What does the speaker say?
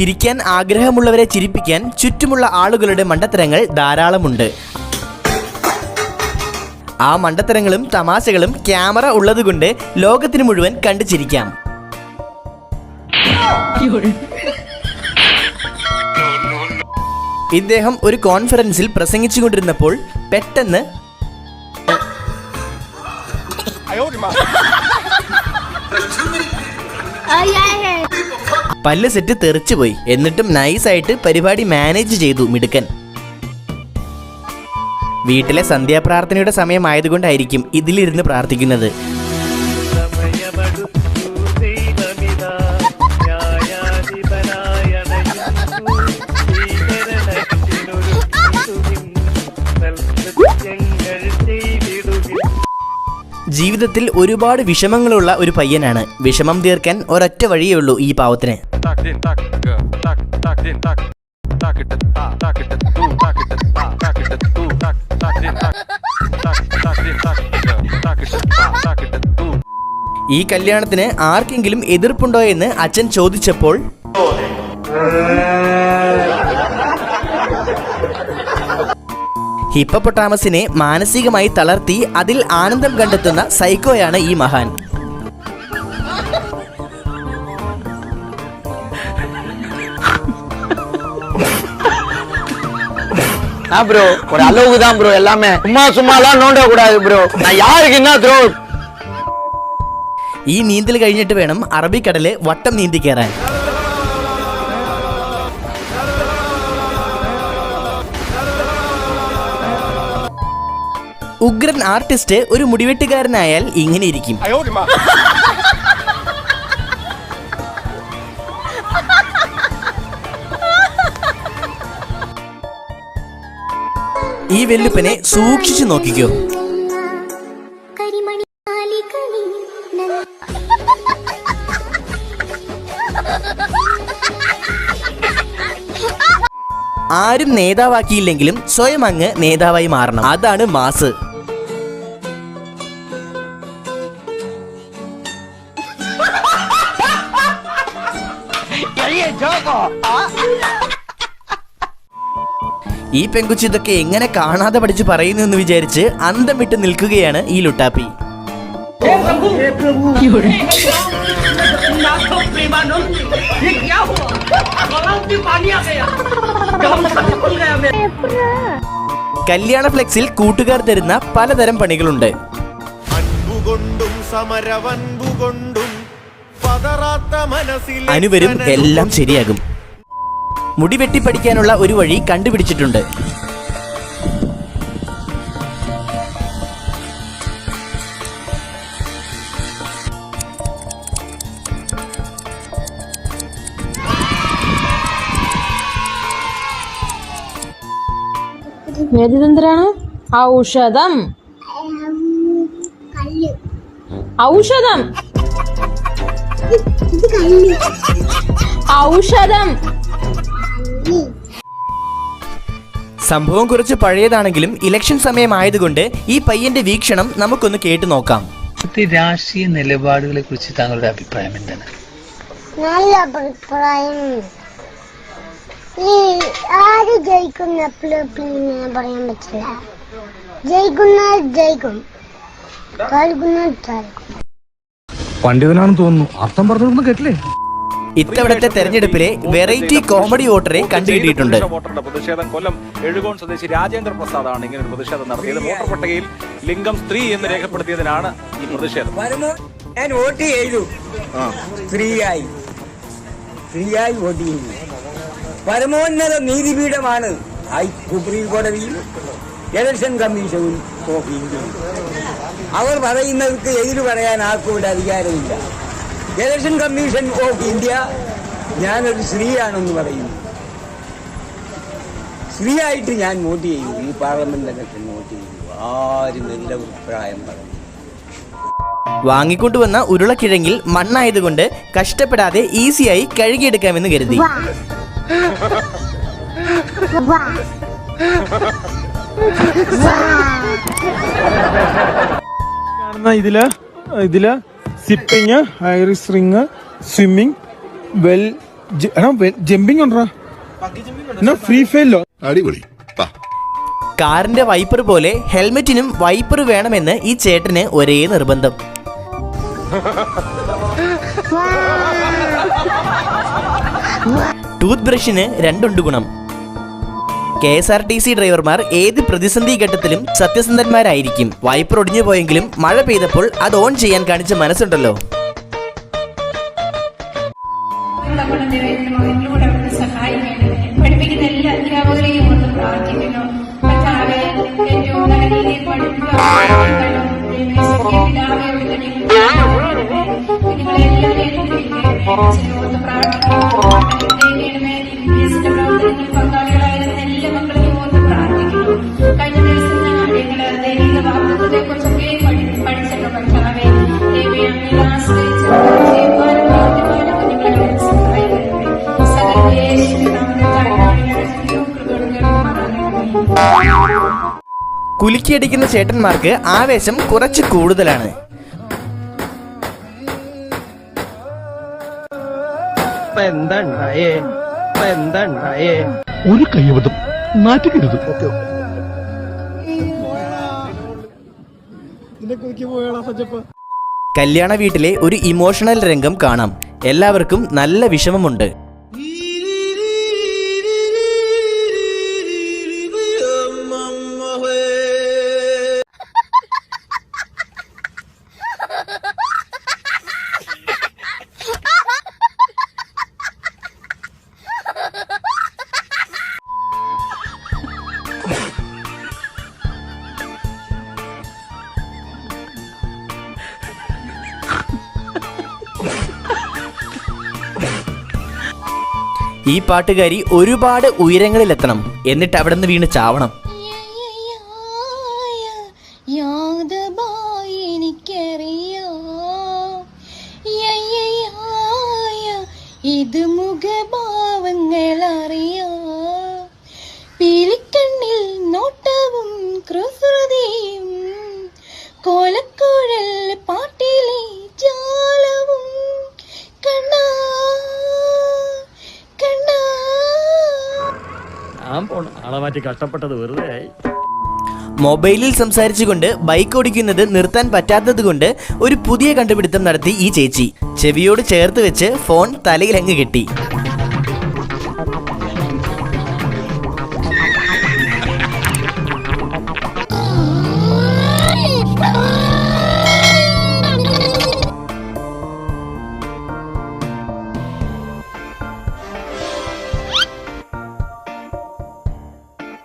ചിരിക്കാൻ ആഗ്രഹമുള്ളവരെ ചിരിപ്പിക്കാൻ ചുറ്റുമുള്ള ആളുകളുടെ മണ്ടത്തരങ്ങൾ ധാരാളമുണ്ട്. ആ മണ്ടത്തരങ്ങളും തമാശകളും ക്യാമറ ഉള്ളതുകൊണ്ട് ലോകത്തിന് മുഴുവൻ കണ്ടു ചിരിക്കാം. ഇദ്ദേഹം ഒരു കോൺഫറൻസിൽ പ്രസംഗിച്ചുകൊണ്ടിരുന്നപ്പോൾ പെട്ടെന്ന് പല്ല് സെറ്റ് തെറിച്ചുപോയി എന്നിട്ടും നൈസായിട്ട് പരിപാടി മാനേജ് ചെയ്തു മിടുക്കൻ. വീട്ടിലെ സന്ധ്യാപ്രാർത്ഥനയുടെ സമയമായതുകൊണ്ടായിരിക്കും ഇതിലിരുന്ന് പ്രാർത്ഥിക്കുന്നത്. ജീവിതത്തിൽ ഒരുപാട് വിഷമങ്ങളുള്ള ഒരു പയ്യനാണ്. വിഷമം തീർക്കാൻ ഒരൊറ്റ വഴിയേ ഉള്ളൂ ഈ പാവത്തിന്. ഈ കല്യാണത്തിന് ആർക്കെങ്കിലും എതിർപ്പുണ്ടോ എന്ന് അച്ഛൻ ചോദിച്ചപ്പോൾ ഹിപ്പപ്പൊട്ടാമസിനെ മാനസികമായി തളർത്തി അതിൽ ആനന്ദം കണ്ടെത്തുന്ന സൈക്കോയാണ് ഈ മഹാൻ ஆ ப்ரோ ஒரு அளவுக்கு தான் ப்ரோ எல்லாமே சும்மா சும்மாலாம் நோண்ட கூடாது ப்ரோ நான் யாருக்கு என்ன த்ரோ ഈ നീന്തൽ കഴിഞ്ഞിട്ട് വേണം അറബിക്കടല് വട്ടം നീന്തി കയറാൻ ഉഗ്രൻ ആർട്ടിസ്റ്റ് ഒരു മുടിവെട്ടുകാരനായാൽ ഇങ്ങനെ ഇരിക്കും. ഈ വെല്ലുപ്പനെ സൂക്ഷിച്ചു നോക്കിക്കോ. ആരും നേതാവാക്കിയില്ലെങ്കിലും സ്വയം അങ്ങ് നേതാവായി മാറണം. അതാണ് മാസ്. ഈ പെങ്കുച്ചി ഇതൊക്കെ എങ്ങനെ കാണാതെ പഠിച്ച് പറയുന്നു എന്ന് വിചാരിച്ച് അന്തം വിട്ട് നിൽക്കുകയാണ് ഈ ലുട്ടാപ്പി. കല്യാണ ഫ്ലെക്സിൽ കൂട്ടുകാർ തരുന്ന പലതരം പണികളുണ്ട്. മനസ്സിൽ അനുവരും എല്ലാം ശരിയാകും. മുടി വെട്ടിപ്പടിക്കാനുള്ള ഒരു വഴി കണ്ടുപിടിച്ചിട്ടുണ്ട്. ഏതിതെന്തരാണ്? ഔഷധം. കല്ല് ഔഷധം കല്ല്. ഔഷധം. സംഭവം കുറച്ച് പഴയതാണെങ്കിലും ഇലക്ഷൻ സമയമായതുകൊണ്ട് ഈ പയ്യന്റെ വീക്ഷണം നമുക്കൊന്ന് കേട്ടു നോക്കാം. ഇപ്പോഴത്തെ രാഷ്ട്രീയ നിലപാടുകളെ കുറിച്ച് താങ്കളുടെ അഭിപ്രായം എന്താണ്? നല്ല അഭിപ്രായം. ഈ ആര് ജയിക്കുന്ന പറയാൻ പറ്റില്ല. ജയിക്കുന്ന ജയിക്കും. തോൽക്കുന്ന തോൽക്കും പണ്ഡിതനാണെന്ന് തോന്നുന്നു. അർത്ഥം പറഞ്ഞൊന്നും കേട്ടില്ലേ? ഇത്തവണത്തെ തെരഞ്ഞെടുപ്പിലെ വെറൈറ്റി കോമഡി വോട്ടറെ കണ്ടുകിട്ടിയിട്ടുണ്ട്. വോട്ടറുടെ പ്രതിഷേധം കൊല്ലം എഴുകോൺ സ്വദേശി രാജേന്ദ്ര പ്രസാദ് ആണ് ഇങ്ങനെ ഒരു പ്രതിഷേധം നടത്തിയത്. വോട്ടർ പട്ടികയിൽ ലിംഗം സ്ത്രീ എന്ന് രേഖപ്പെടുത്തിയതിനാണ് ഈ പ്രതിഷേധം. ഞാൻ വോട്ട് ചെയ്തു. സ്ത്രീയായി സ്ത്രീയായി ആയി വോട്ട് ചെയ്തു. പരമോന്നത നീതിപീഠമാണ് സുപ്രീം കോടതിയും ഇലക്ഷൻ കമ്മീഷനും അവർ പറയുന്നവർക്ക് എതിര് പറയാൻ ആർക്കും ഇവിടെ അധികാരമില്ല. ഇലക്ഷൻ കമ്മീഷൻ ഓഫ് ഇന്ത്യ ഞാനൊരു സ്ത്രീയാണെന്ന് പറയുന്നു സ്ത്രീയായിട്ട് ഞാൻ വോട്ട് ചെയ്യും ഈ പാർലമെന്റ് ഇലക്ഷൻ വോട്ട് ചെയ്യും ആരും എന്റെ അഭിപ്രായം പറഞ്ഞു. വാങ്ങിക്കൊണ്ടുവന്ന ഉരുളക്കിഴങ്ങിൽ മണ്ണായതുകൊണ്ട് കഷ്ടപ്പെടാതെ ഈസിയായി കഴുകിയെടുക്കാമെന്ന് കരുതി. ഇതിൽ ഇതിൽ സിപ്പിങ് iris ring swimming well jumping ഉണ്ടോ? ഫ്രീ ഫയലോ? അടിപൊളി. കാറിന്റെ വൈപ്പർ പോലെ ഹെൽമെറ്റിനും വൈപ്പർ വേണമെന്ന് ഈ ചേട്ടന് ഒരേ നിർബന്ധം. ടൂത്ത് ബ്രഷിന് രണ്ടുണ്ട് ഗുണം. K S R T C ഡ്രൈവർമാർ ഏത് പ്രതിസന്ധി ഘട്ടത്തിലും സത്യസന്ധന്മാരായിരിക്കും. വൈപ്പർ ഒടിഞ്ഞു പോയെങ്കിലും മഴ പെയ്തപ്പോൾ അത് ഓൺ ചെയ്യാൻ കാണിച്ച മനസ്സുണ്ടല്ലോ. ഒന്ന് പ്രാർത്ഥിക്കുന്നു. കർത്താവേ, ഏറ്റവും നല്ല കുലുക്കിയടിക്കുന്ന ചേട്ടന്മാർക്ക് ആവേശം കുറച്ച് കൂടുതലാണ്. ഒരു കൈവതം നാറ്റുകരുത് കല്യാണ വീട്ടിലെ ഒരു ഇമോഷണൽ രംഗം കാണാം. എല്ലാവർക്കും നല്ല വിഷമമുണ്ട്. ഈ പാട്ടുകാരി ഒരുപാട് ഉയരങ്ങളിലെത്തണം. എന്നിട്ട് അവിടെ നിന്ന് വീണ് ചാവണം. ഇത് മൊബൈലിൽ സംസാരിച്ചുകൊണ്ട് ബൈക്ക് ഓടിക്കുന്നത് നിർത്താൻ പറ്റാത്തതുകൊണ്ട് ഒരു പുതിയ കണ്ടുപിടുത്തം നടത്തി ഈ ചേച്ചി. ചെവിയോട് ചേർത്ത് വെച്ച് ഫോൺ തലയിലങ്ങ് കെട്ടി.